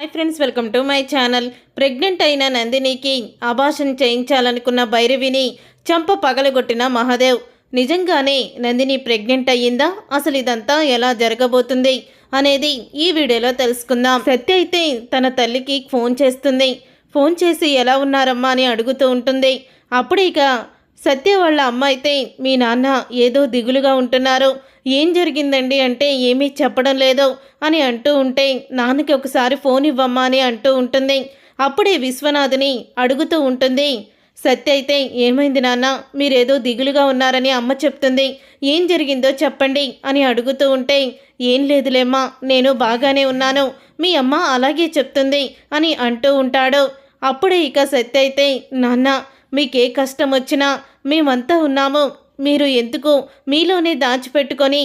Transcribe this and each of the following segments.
Hi friends welcome to my channel pregnant అయిన నందినికి ఆభాషణ చేయించాలనుకున్న భైరవిని చంప పగలగొట్టిన మహాదేవ్. నిజంగానే నందిని ప్రెగ్నెంట్ అయ్యిందా? అసలు ఇదంతా ఎలా జరగబోతుంది? అనేది ఈ వీడియోలో తెలుసుకుందాం. సత్య అయితే తన తల్లికి ఫోన్ చేస్తుంది. ఫోన్ చేసి ఎలా ఉన్నారమ్మా అని అడుగుతూ ఉంటుంది. అప్పుడు ఇక సత్య వాళ్ళ అమ్మ అయితే మీ నాన్న ఏదో దిగులుగా ఉంటున్నారు. ఏం జరిగిందండి అంటే ఏమీ చెప్పడం లేదు అని అంటూ ఉంటే నాన్నకి ఒకసారి ఫోన్ ఇవ్వమ్మా అని అంటూ ఉంటుంది. అప్పుడే విశ్వనాథ్ని అడుగుతూ ఉంటుంది. సత్య అయితే ఏమైంది నాన్న? మీరేదో దిగులుగా ఉన్నారని అమ్మ చెప్తుంది. ఏం జరిగిందో చెప్పండి అని అడుగుతూ ఉంటే ఏం లేదులేమ్మా నేను బాగానే ఉన్నాను. మీ అమ్మ అలాగే చెప్తుంది అని అంటూ ఉంటాడు. అప్పుడే ఇక సత్య అయితే నాన్న మీకే కష్టం వచ్చినా మేమంతా ఉన్నాము. మీరు ఎందుకు మీలోనే దాచిపెట్టుకొని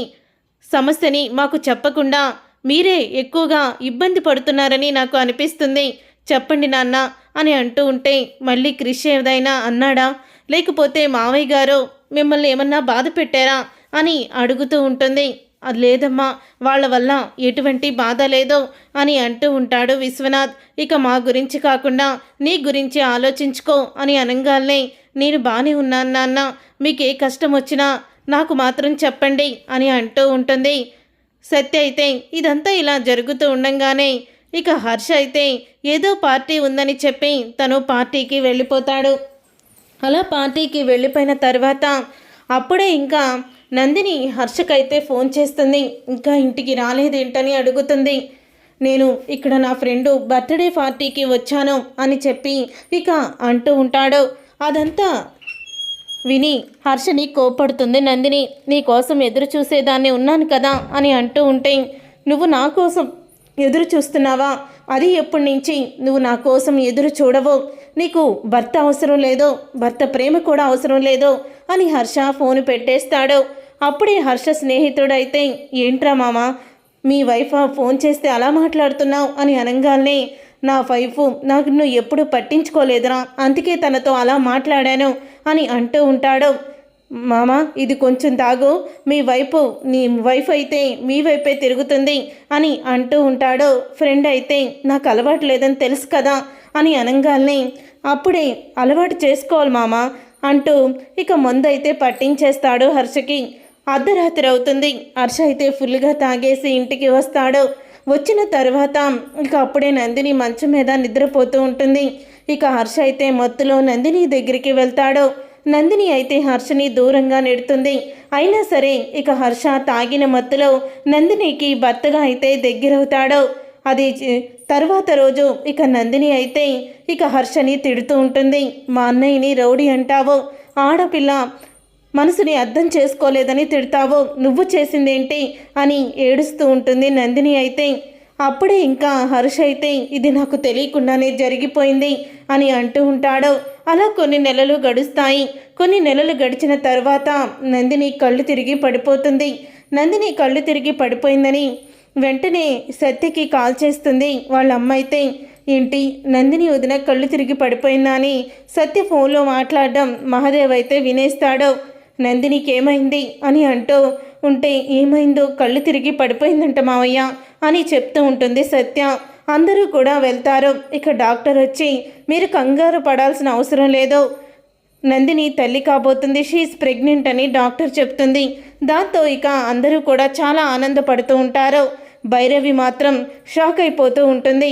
సమస్యని మాకు చెప్పకుండా మీరే ఎక్కువగా ఇబ్బంది పడుతున్నారని నాకు అనిపిస్తుంది. చెప్పండి నాన్న అని అంటూ ఉంటే మళ్ళీ క్రిష్ ఏదైనా అన్నాడా? లేకపోతే మావయ్య గారు మిమ్మల్ని ఏమన్నా బాధ పెట్టారా అని అడుగుతూ ఉంటుంది. అది లేదమ్మా వాళ్ళ వల్ల ఎటువంటి బాధ లేదో అని అంటూ ఉంటాడు విశ్వనాథ్. ఇక మా గురించి కాకుండా నీ గురించి ఆలోచించుకో అని అనగానే నేను బాగానే ఉన్నాను నాన్న. మీకు ఏ కష్టం వచ్చినా నాకు మాత్రం చెప్పండి అని అంటూ ఉంటుంది. సత్య అయితే ఇదంతా ఇలా జరుగుతూ ఉండంగానే ఇక హర్ష అయితే ఏదో పార్టీ ఉందని చెప్పి తను పార్టీకి వెళ్ళిపోతాడు. అలా పార్టీకి వెళ్ళిపోయిన తర్వాత అప్పుడే ఇంకా నందిని హర్షకైతే ఫోన్ చేస్తుంది. ఇంకా ఇంటికి రాలేదేంటని అడుగుతుంది. నేను ఇక్కడ నా ఫ్రెండు బర్త్డే పార్టీకి వచ్చాను అని చెప్పి ఇక అంటూ ఉంటాడు. అదంతా విని హర్షని కోపడుతుంది నందిని నీ కోసం ఎదురు చూసేదాన్ని ఉన్నాను కదా అని అంటూ ఉంటే నువ్వు నా కోసం ఎదురు చూస్తున్నావా? అది ఎప్పటి నుంచి? నువ్వు నా కోసం ఎదురు చూడవు? నీకు భర్త అవసరం లేదో? భర్త ప్రేమ కూడా అవసరం లేదో? అని హర్ష ఫోన్ పెట్టేస్తాడు. అప్పుడే హర్ష స్నేహితుడైతే ఏంట్రా మామ మీ వైఫ్ ఫోన్ చేస్తే అలా మాట్లాడుతున్నావు? అని అనగానే నా వైఫ్ నాకు నువ్వు ఎప్పుడు పట్టించుకోలేదురా అందుకే తనతో అలా మాట్లాడాను అని అంటూ ఉంటాడు. మామ ఇది కొంచెం తాగు మీ వైపు నీ వైఫ్ అయితే మీ వైపే తిరుగుతుంది అని అంటూ ఉంటాడు. ఫ్రెండ్ అయితే నాకు అలవాటు లేదని తెలుసు కదా అని అనగానే అప్పుడే అలవాటు చేసుకోవాలి మామ అంటూ ఇక ముందైతే పట్టించేస్తాడు హర్షకి. అర్ధరాత్రి అవుతుంది. హర్ష అయితే ఫుల్గా తాగేసి ఇంటికి వస్తాడు. వచ్చిన తర్వాత ఇక అప్పుడే నందిని మంచం మీద నిద్రపోతూ ఉంటుంది. ఇక హర్ష అయితే మత్తులో నందిని దగ్గరికి వెళ్తాడు. నందిని అయితే హర్షని దూరంగా నెడుతుంది. అయినా సరే ఇక హర్ష తాగిన మత్తులో నందినికి భర్తగా అయితే దగ్గరవుతాడు. అది తర్వాత రోజు ఇక నందిని అయితే ఇక హర్షని తిడుతూ ఉంటుంది. మా అన్నయ్యని రౌడీ అంటావు. ఆడపిల్ల మనసుని అర్థం చేసుకోలేదని తిడతావో నువ్వు చేసిందేంటి? అని ఏడుస్తూ ఉంటుంది నందిని అయితే. అప్పుడే ఇంకా హర్ష అయితే ఇది నాకు తెలియకుండానే జరిగిపోయింది అని అంటూ ఉంటాడు. అలా కొన్ని నెలలు గడుస్తాయి. కొన్ని నెలలు గడిచిన తర్వాత నందిని కళ్ళు తిరిగి పడిపోతుంది. నందిని కళ్ళు తిరిగి పడిపోయిందని వెంటనే సత్యకి కాల్ చేస్తుంది వాళ్ళ అమ్మ అయితే. ఏంటి నందిని వదిన కళ్ళు తిరిగి పడిపోయిందా అని సత్య ఫోన్లో మాట్లాడడం మహాదేవ్ అయితే వినేస్తాడు. నందినికేమైంది అని అంటూ ఉంటే ఏమైందో కళ్ళు తిరిగి పడిపోయిందంట మావయ్య అని చెప్తూ ఉంటుంది సత్య. అందరూ కూడా వెళ్తారు. ఇక డాక్టర్ వచ్చి మీరు కంగారు పడాల్సిన అవసరం లేదు. నందిని తల్లి కాబోతుంది. షీఈస్ ప్రెగ్నెంట్ అని డాక్టర్ చెప్తుంది. దాంతో ఇక అందరూ కూడా చాలా ఆనందపడుతూ ఉంటారు. భైరవి మాత్రం షాక్ అయిపోతూ ఉంటుంది.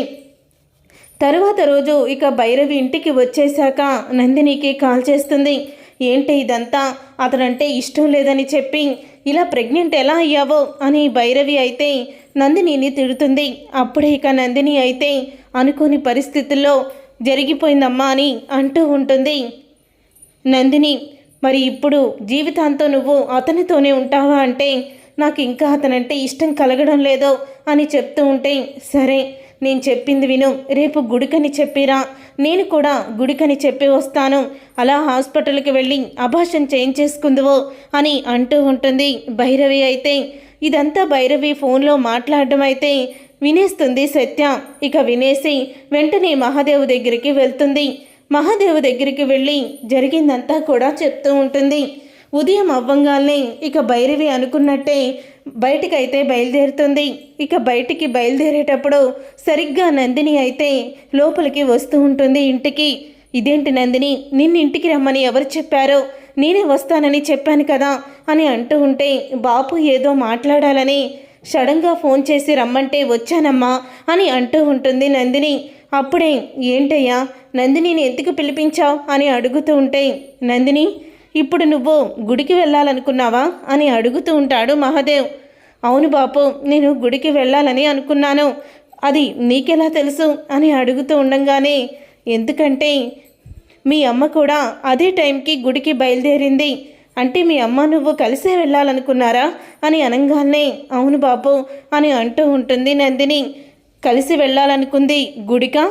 తరువాత రోజు ఇక భైరవి ఇంటికి వచ్చేశాక నందినికి కాల్ చేస్తుంది. ఏంటి ఇదంతా? అతనంటే ఇష్టం లేదని చెప్పి ఇలా ప్రెగ్నెంట్ ఎలా అయ్యావో? అని భైరవి అయితే నందినిని తిడుతుంది. అప్పుడే ఇక నందిని అయితే అనుకోని పరిస్థితుల్లో జరిగిపోయిందమ్మా అని అంటూ ఉంటుంది. నందిని మరి ఇప్పుడు జీవితాంతం నువ్వు అతనితోనే ఉంటావా? అంటే నాకు ఇంకా అతనంటే ఇష్టం కలగడం లేదో అని చెప్తూ ఉంటే సరే నేను చెప్పింది విను. రేపు గుడికని చెప్పిరా. నేను కూడా గుడికని చెప్పి వస్తాను. అలా హాస్పిటల్కి వెళ్ళి అభాషణ చేయించేసుకుందువో అని అంటూ ఉంటుంది భైరవి అయితే. ఇదంతా భైరవి ఫోన్లో మాట్లాడడం అయితే వినేస్తుంది సత్య. ఇక వినేసి వెంటనే మహాదేవ్ దగ్గరికి వెళ్తుంది. మహాదేవ్ దగ్గరికి వెళ్ళి జరిగిందంతా కూడా చెప్తూ ఉంటుంది. ఉదయం అవ్వంగానే ఇక భైరవి అనుకున్నట్టే బయటికైతే బయలుదేరుతుంది. ఇక బయటికి బయలుదేరేటప్పుడు సరిగ్గా నందిని అయితే లోపలికి వస్తూ ఉంటుంది ఇంటికి. ఇదేంటి నందిని? నిన్ను ఇంటికి రమ్మని ఎవరు చెప్పారో? నేనే వస్తానని చెప్పాను కదా అని అంటూ ఉంటే బాపు ఏదో మాట్లాడాలని సడన్గా ఫోన్ చేసి రమ్మంటే వచ్చానమ్మా అని అంటూ ఉంటుంది నందిని. అప్పుడే ఏంటయ్యా? నందినిని ఎందుకు పిలిపించావు? అని అడుగుతూ ఉంటే నందిని ఇప్పుడు నువ్వు గుడికి వెళ్ళాలనుకున్నావా? అని అడుగుతూ ఉంటాడు మహాదేవ్. అవును బాపు నేను గుడికి వెళ్ళాలని అనుకున్నాను. అది నీకెలా తెలుసు? అని అడుగుతూ ఉండంగానే ఎందుకంటే మీ అమ్మ కూడా అదే టైంకి గుడికి బయలుదేరింది. అంటే మీ అమ్మ నువ్వు కలిసే వెళ్ళాలనుకున్నారా? అని అనగానే అవును బాపు అని అంటూ ఉంటుంది నందిని. కలిసి వెళ్ళాలనుకుంది గుడికా?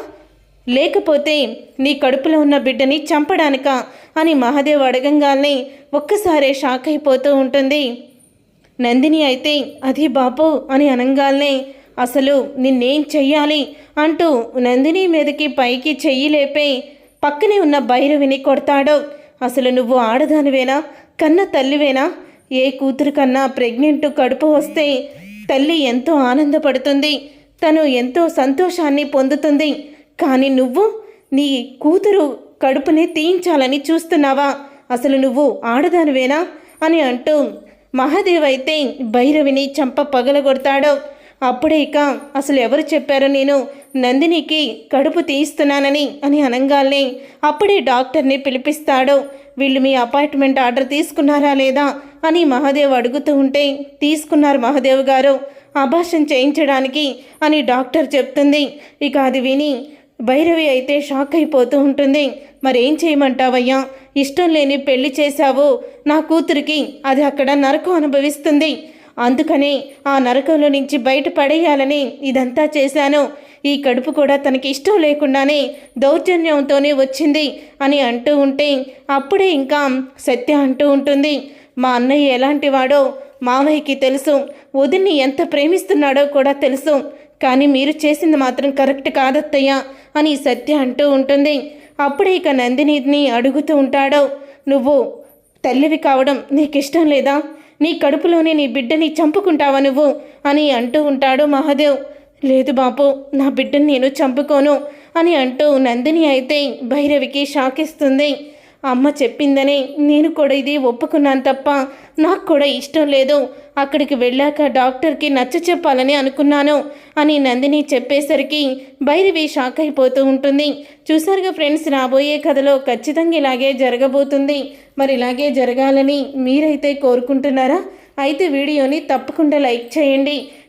లేకపోతే నీ కడుపులో ఉన్న బిడ్డని చంపడానిక? అని మహాదేవ్ అడగంగానే ఒక్కసారే షాక్ అయిపోతూ ఉంటుంది. నందిని అయితే అది బాపు అని అనంగానే అసలు నిన్నేం చెయ్యాలి? అంటూ నందిని మీదకి పైకి చెయ్యి లేపే పక్కనే ఉన్న భైరవిని కొడతాడు. అసలు నువ్వు ఆడదానివేనా? కన్న తల్లివేనా? ఏ కూతురు కన్నా ప్రెగ్నెంట్ కడుపు వస్తే తల్లి ఎంతో ఆనందపడుతుంది. తను ఎంతో సంతోషాన్ని పొందుతుంది. కానీ నువ్వు నీ కూతురు కడుపుని తీయించాలని చూస్తున్నావా? అసలు నువ్వు ఆడదానివేనా? అని అంటూ మహాదేవ్ అయితే భైరవిని చంప పగలగొడతాడు అప్పుడే ఇక అసలు ఎవరు చెప్పారో నేను నందినికి కడుపు తీయిస్తున్నానని అని అనగానే అప్పుడే డాక్టర్ని పిలిపిస్తాడు. వీళ్ళు మీ అపాయింట్మెంట్ ఆర్డర్ తీసుకున్నారా లేదా? అని మహాదేవ్ అడుగుతూ ఉంటే తీసుకున్నారు మహాదేవ్ గారు అభాషం చేయించడానికి అని డాక్టర్ చెప్తుంది. ఇక అది విని భైరవి అయితే షాక్ అయిపోతూ ఉంటుంది. మరేం చేయమంటావయ్యా? ఇష్టం లేని పెళ్ళి చేశావు. నా కూతురికి అది అక్కడ నరకం అనుభవిస్తుంది. అందుకని ఆ నరకంలో నుంచి బయటపడేయాలని ఇదంతా చేశాను. ఈ కడుపు కూడా తనకి ఇష్టం లేకుండానే దౌర్జన్యంతోనే వచ్చింది అని అంటూ ఉంటే అప్పుడే ఇంకా సత్య అంటూ ఉంటుంది. మా అన్నయ్య ఎలాంటి వాడో? మావయ్యకి తెలుసు. వదిన్ని ఎంత ప్రేమిస్తున్నాడో కూడా తెలుసు. కానీ మీరు చేసింది మాత్రం కరెక్ట్ కాదత్తయ్య అని సత్య అంటూ ఉంటుంది. అప్పుడే ఇక నందినిని అడుగుతూ ఉంటాడో. నువ్వు తల్లివి కావడం నీకు ఇష్టం లేదా? నీ కడుపులోనే నీ బిడ్డని చంపుకుంటావా నువ్వు? అని అంటూ ఉంటాడు మహాదేవ్. లేదు బాపు నా బిడ్డని నేను చంపుకోను అని అంటూ నందిని అయితే భైరవికి షాకిస్తుంది. అమ్మ చెప్పిందనే నేను కూడా ఇది ఒప్పుకున్నాను తప్ప నాకు కూడా ఇష్టం లేదు. అక్కడికి వెళ్ళాక డాక్టర్కి నచ్చ చెప్పాలని అనుకున్నాను అని నందిని చెప్పేసరికి భైరవి షాక్ అయిపోతూ ఉంటుంది. చూసారుగా ఫ్రెండ్స్ రాబోయే కథలో ఖచ్చితంగా ఇలాగే జరగబోతుంది. మరి ఇలాగే జరగాలని మీరైతే కోరుకుంటున్నారా? అయితే వీడియోని తప్పకుండా లైక్ చేయండి.